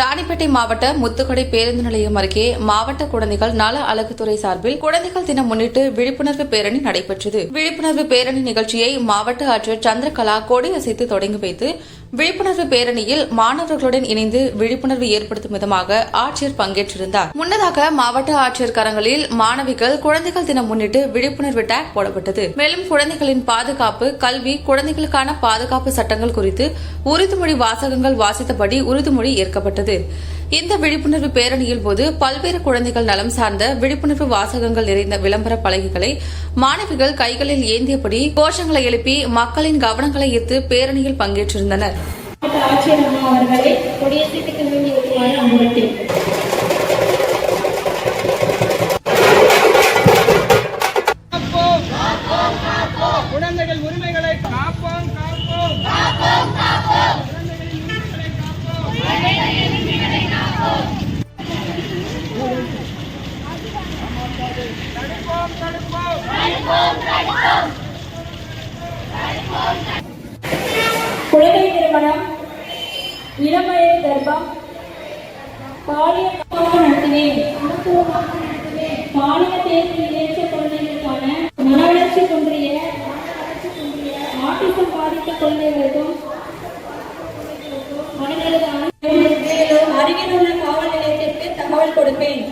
ராணிப்பேட்டை மாவட்ட முத்துக்கடை பேருந்து நிலையம் அருகே மாவட்ட குழந்தைகள் நல அழகுத்துறை சார்பில் குழந்தைகள் தினம் முன்னிட்டு விழிப்புணர்வு பேரணி நடைபெற்றது. விழிப்புணர்வு பேரணி நிகழ்ச்சியை மாவட்ட ஆட்சியர் சந்திரகலா கொடியசைத்து தொடங்கி வைத்து விழிப்புணர்வு பேரணியில் மாணவர்களுடன் இணைந்து விழிப்புணர்வு ஏற்படுத்தும் விதமாக ஆட்சியர் பங்கேற்றிருந்தார். முன்னதாக மாவட்ட ஆட்சியர் கரங்களில் மாணவிகள் குழந்தைகள் தினம் முன்னிட்டு விழிப்புணர்வு டேக் போடப்பட்டது. மேலும் குழந்தைகளின் பாதுகாப்பு கல்வி குழந்தைகளுக்கான பாதுகாப்பு சட்டங்கள் குறித்து உறுதிமொழி வாசகங்கள் வாசித்தபடி உறுதிமொழி ஏற்கப்பட்டது. இந்த விழிப்புணர்வு பேரணியில் போது பல்வேறு குழந்தைகள் நலம் சார்ந்த விழிப்புணர்வு வாசகங்கள் நிறைந்த விளம்பர பலகைகளை மாணவிகள் கைகளில் ஏந்தியபடி கோஷங்களை எழுப்பி மக்களின் கவனங்களை ஈர்த்து பேரணியில் பங்கேற்றிருந்தனர். ஆட்சியர் அம்மா அவர்களை கொடியசைத்துக்கு வேண்டி அன்புறுத்தேன் குழந்தைகள் உரிமைகளை காப்போம் காப்போம் குழந்தைகளின் உரிமைகளை காப்போம் தடுப்போம் தடுப்போம். திருமணம் இளமழை கர்ப்பம் பாலியல் நடத்தினேன். பாலிய தேர்வில் ஏற்ற குழந்தைகளுக்கான மனவளர்ச்சி குன்றிய ஆட்டிசம் பாதித்த குழந்தைகளுக்கும் அவர்களது அருகில் உள்ள காவல் நிலையத்திற்கு தகவல் கொடுப்பேன்.